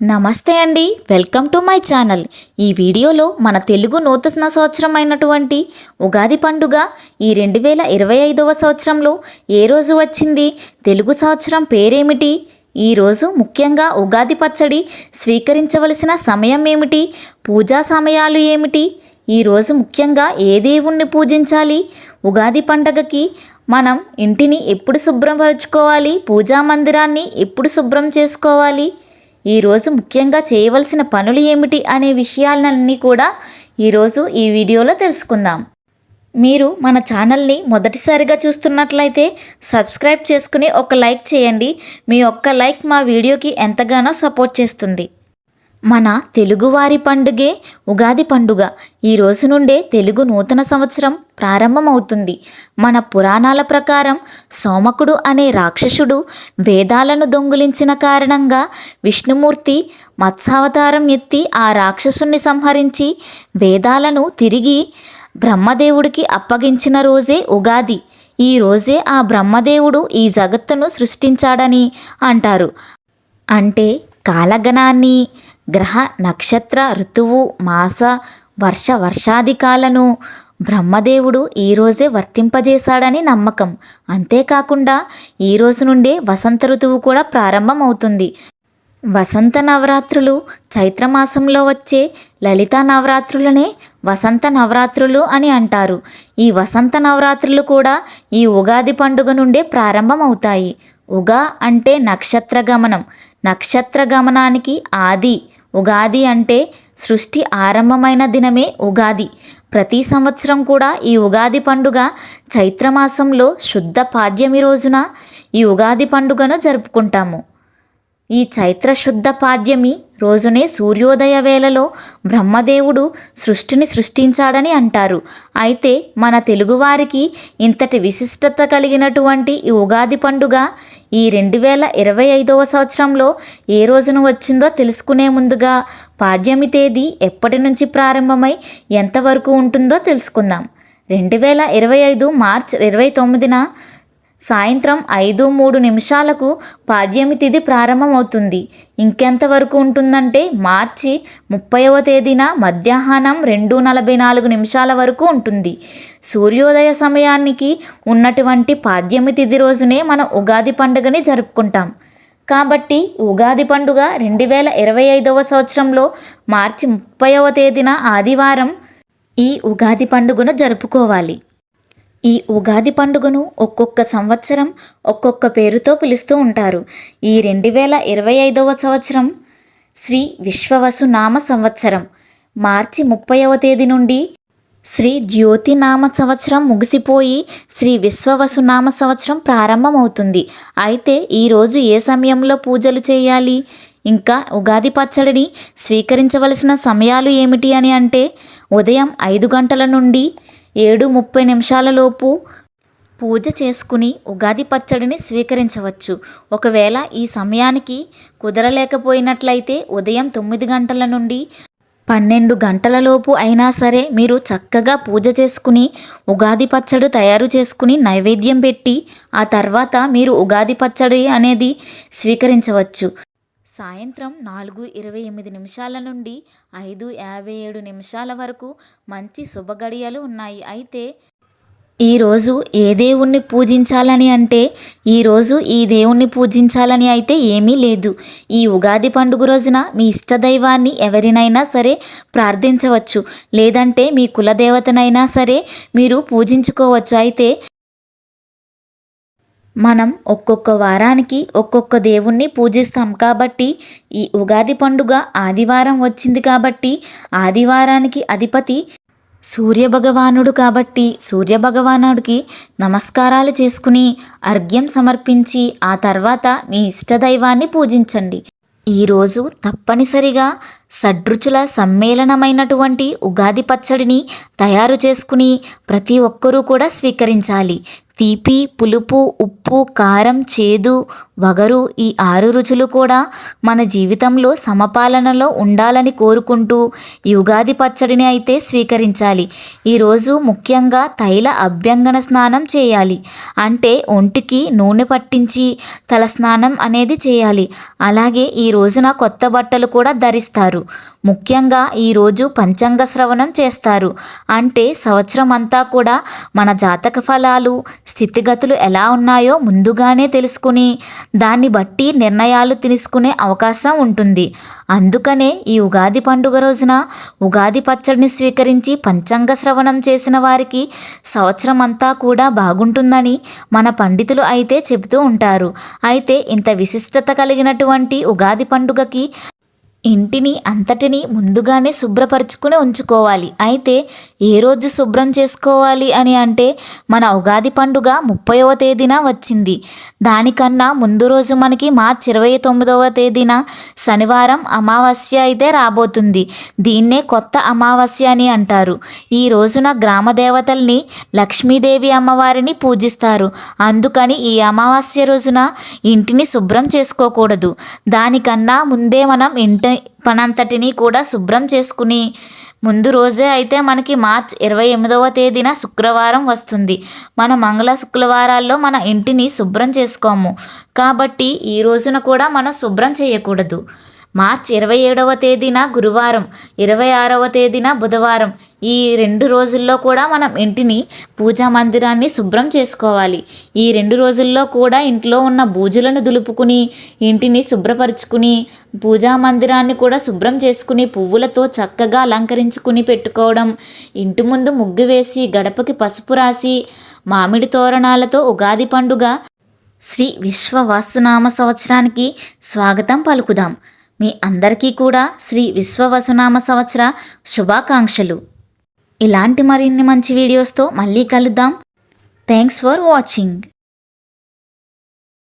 నమస్తే అండి welcome to my channel. ఈ వీడియోలో మన తెలుగు నూతన సంవత్సరం అయినటువంటి ఉగాది పండుగ ఈ రెండు వేల ఇరవై ఐదవ సంవత్సరంలో ఏ రోజు వచ్చింది తెలుగు సంవత్సరం పేరేమిటి ఈ రోజు ముఖ్యంగా ఉగాది పచ్చడి స్వీకరించవలసిన సమయం ఏమిటి పూజా సమయాలు ఏమిటి ఈరోజు ముఖ్యంగా ఏ దేవుణ్ణి పూజించాలి? ఉగాది పండగకి మనం ఇంటిని ఎప్పుడు శుభ్రపరచుకోవాలి పూజా మందిరాన్ని ఎప్పుడు శుభ్రం చేసుకోవాలి? ఈరోజు ముఖ్యంగా చేయవలసిన పనులు ఏమిటి అనే విషయాలన్నీ కూడా ఈరోజు ఈ వీడియోలో తెలుసుకుందాం. మీరు మన ఛానల్ని మొదటిసారిగా చూస్తున్నట్లయితే సబ్స్క్రైబ్ చేసుకుని ఒక లైక్ చేయండి. మీ ఒక్క లైక్ మా వీడియోకి ఎంతగానో సపోర్ట్ చేస్తుంది. మన తెలుగువారి పండుగే ఉగాది పండుగ. ఈ రోజు నుండే తెలుగు నూతన సంవత్సరం ప్రారంభమవుతుంది. మన పురాణాల ప్రకారం సోమకుడు అనే రాక్షసుడు వేదాలను దొంగిలించిన కారణంగా విష్ణుమూర్తి మత్స్యావతారం ఎత్తి ఆ రాక్షసుని సంహరించి వేదాలను తిరిగి బ్రహ్మదేవుడికి అప్పగించిన రోజే ఉగాది. ఈ రోజే ఆ బ్రహ్మదేవుడు ఈ జగత్తును సృష్టించాడని అంటారు. అంటే కాలగణాన్ని గ్రహ నక్షత్ర ఋతువు మాస వర్ష వర్షాధికాలను బ్రహ్మదేవుడు ఈరోజే వర్తింపజేశాడని నమ్మకం. అంతేకాకుండా ఈ రోజు నుండే వసంత ఋతువు కూడా ప్రారంభమవుతుంది. వసంత నవరాత్రులు చైత్రమాసంలో వచ్చే లలితా నవరాత్రులనే వసంత నవరాత్రులు అని అంటారు. ఈ వసంత నవరాత్రులు కూడా ఈ ఉగాది పండుగ నుండే ప్రారంభమవుతాయి. ఉగా అంటే నక్షత్ర గమనం. నక్షత్ర గమనానికి ఆది. ఉగాది అంటే సృష్టి ఆరంభమైన దినమే ఉగాది. ప్రతి సంవత్సరం కూడా ఈ ఉగాది పండుగ చైత్రమాసంలో శుద్ధ పాడ్యమి రోజున ఈ ఉగాది పండుగను జరుపుకుంటాము. ఈ చైత్రశుద్ధ పాడ్యమి రోజునే సూర్యోదయ వేళలో బ్రహ్మదేవుడు సృష్టిని సృష్టించాడని అంటారు. అయితే మన తెలుగువారికి ఇంతటి విశిష్టత కలిగినటువంటి ఈ ఉగాది పండుగ ఈ రెండు వేల ఇరవై ఐదవ సంవత్సరంలో ఏ రోజున వచ్చిందో తెలుసుకునే ముందుగా పాడ్యమి తేదీ ఎప్పటి నుంచి ప్రారంభమై ఎంతవరకు ఉంటుందో తెలుసుకుందాం. రెండు వేల ఇరవై ఐదు మార్చ్ ఇరవై తొమ్మిదిన సాయంత్రం ఐదు మూడు నిమిషాలకు పాడ్యమి తిథి ప్రారంభమవుతుంది. ఇంకెంతవరకు ఉంటుందంటే మార్చి ముప్పైవ తేదీన మధ్యాహ్నం రెండు నలభై నాలుగు నిమిషాల వరకు ఉంటుంది. సూర్యోదయ సమయానికి ఉన్నటువంటి పాడ్యమి తిథి రోజునే మనం ఉగాది పండుగని జరుపుకుంటాం. కాబట్టి ఉగాది పండుగ రెండు వేల ఇరవై ఐదవ సంవత్సరంలో మార్చి ముప్పైవ తేదీన ఆదివారం ఈ ఉగాది పండుగను జరుపుకోవాలి. ఈ ఉగాది పండుగను ఒక్కొక్క సంవత్సరం ఒక్కొక్క పేరుతో పిలుస్తూ ఉంటారు. ఈ రెండు వేల ఇరవై ఐదవ సంవత్సరం శ్రీ విశ్వవసు నామ సంవత్సరం. మార్చి ముప్పైవ తేదీ నుండి శ్రీ జ్యోతి నామ సంవత్సరం ముగిసిపోయి శ్రీ విశ్వవసునామ సంవత్సరం ప్రారంభమవుతుంది. అయితే ఈరోజు ఏ సమయంలో పూజలు చేయాలి? ఇంకా ఉగాది పచ్చడిని స్వీకరించవలసిన సమయాలు ఏమిటి అని అంటే ఉదయం ఐదు గంటల నుండి ఏడు ముప్పై నిమిషాలలోపు పూజ చేసుకుని ఉగాది పచ్చడిని స్వీకరించవచ్చు. ఒకవేళ ఈ సమయానికి కుదరలేకపోయినట్లయితే ఉదయం తొమ్మిది గంటల నుండి పన్నెండు గంటలలోపు అయినా సరే మీరు చక్కగా పూజ చేసుకుని ఉగాది పచ్చడి తయారు చేసుకుని నైవేద్యం పెట్టి ఆ తర్వాత మీరు ఉగాది పచ్చడి అనేది స్వీకరించవచ్చు. సాయంత్రం నాలుగు ఇరవై ఎనిమిది నిమిషాల నుండి ఐదు యాభై ఏడు నిమిషాల వరకు మంచి శుభగడియలు ఉన్నాయి. అయితే ఈరోజు ఏ దేవుణ్ణి పూజించాలని అంటే ఈరోజు ఈ దేవుణ్ణి పూజించాలని అయితే ఏమీ లేదు. ఈ ఉగాది పండుగ రోజున మీ ఇష్టదైవాన్ని ఎవరినైనా సరే ప్రార్థించవచ్చు. లేదంటే మీ కులదేవతనైనా సరే మీరు పూజించుకోవచ్చు. అయితే మనం ఒక్కొక్క వారానికి ఒక్కొక్క దేవుణ్ణి పూజిస్తాం కాబట్టి ఈ ఉగాది పండుగ ఆదివారం వచ్చింది కాబట్టి ఆదివారానికి అధిపతి సూర్యభగవానుడు కాబట్టి సూర్యభగవానుడికి నమస్కారాలు చేసుకుని అర్ఘ్యం సమర్పించి ఆ తర్వాత మీ ఇష్టదైవాన్ని పూజించండి. ఈరోజు తప్పనిసరిగా షడ్రుచుల సమ్మేళనమైనటువంటి ఉగాది పచ్చడిని తయారు చేసుకుని ప్రతి ఒక్కరూ కూడా స్వీకరించాలి. తీపి పులుపు ఉప్పు కారం చేదు వగరు ఈ ఆరు రుచులు కూడా మన జీవితంలో సమపాలనలో ఉండాలని కోరుకుంటూ ఈ ఉగాది పచ్చడిని అయితే స్వీకరించాలి. ఈరోజు ముఖ్యంగా తైల అభ్యంగన స్నానం చేయాలి. అంటే ఒంటికి నూనె పట్టించి తల స్నానం అనేది చేయాలి. అలాగే ఈ రోజున కొత్త బట్టలు కూడా ధరిస్తారు. ముఖ్యంగా ఈరోజు పంచాంగ శ్రవణం చేస్తారు. అంటే సంవత్సరం అంతా కూడా మన జాతక ఫలాలు స్థితిగతులు ఎలా ఉన్నాయో ముందుగానే తెలుసుకుని దాన్ని బట్టి నిర్ణయాలు తీసుకునే అవకాశం ఉంటుంది. అందుకనే ఈ ఉగాది పండుగ రోజున ఉగాది పచ్చడిని స్వీకరించి పంచాంగ శ్రవణం చేసిన వారికి సంవత్సరం అంతా కూడా బాగుంటుందని మన పండితులు అయితే చెబుతూ ఉంటారు. అయితే ఇంత విశిష్టత కలిగినటువంటి ఉగాది పండుగకి ఇంటిని అంతటిని ముందుగానే శుభ్రపరచుకుని ఉంచుకోవాలి. అయితే ఏ రోజు శుభ్రం చేసుకోవాలి అని అంటే మన ఉగాది పండుగ ముప్పైవ తేదీన వచ్చింది. దానికన్నా ముందు రోజు మనకి మార్చి ఇరవై తొమ్మిదవ తేదీన శనివారం అమావాస్య అయితే రాబోతుంది. దీన్నే కొత్త అమావాస్య అని అంటారు. ఈ రోజున గ్రామ దేవతల్ని లక్ష్మీదేవి అమ్మవారిని పూజిస్తారు. అందుకని ఈ అమావాస్య రోజున ఇంటిని శుభ్రం చేసుకోకూడదు. దానికన్నా ముందే మనం ఇంటి పనంతటిని కూడా శుభ్రం చేసుకుని ముందు రోజే అయితే మనకి మార్చ్ ఇరవై ఎనిమిదవ తేదీన శుక్రవారం వస్తుంది. మన మంగళ శుక్రవారాల్లో మన ఇంటిని శుభ్రం చేసుకోము. కాబట్టి ఈ రోజున కూడా మనం శుభ్రం చేయకూడదు. మార్చ్ ఇరవై ఏడవ తేదీన గురువారం ఇరవై ఆరవ తేదీన బుధవారం. ఈ రెండు రోజుల్లో కూడా మనం ఇంటిని పూజా మందిరాన్ని శుభ్రం చేసుకోవాలి. ఈ రెండు రోజుల్లో కూడా ఇంట్లో ఉన్న బూజులను దులుపుకుని ఇంటిని శుభ్రపరుచుకుని పూజా మందిరాన్ని కూడా శుభ్రం చేసుకుని పువ్వులతో చక్కగా అలంకరించుకుని పెట్టుకోవడం ఇంటి ముందు ముగ్గు వేసి గడపకి పసుపు రాసి మామిడి తోరణాలతో ఉగాది పండుగ శ్రీ విశ్వవాసునామ సంవత్సరానికి స్వాగతం పలుకుదాం. మీ అందరికీ కూడా శ్రీ విశ్వవసునామ సంవత్సర శుభాకాంక్షలు. ఇలాంటి మరిన్ని మంచి వీడియోస్తో మళ్ళీ కలుద్దాం. Thanks for watching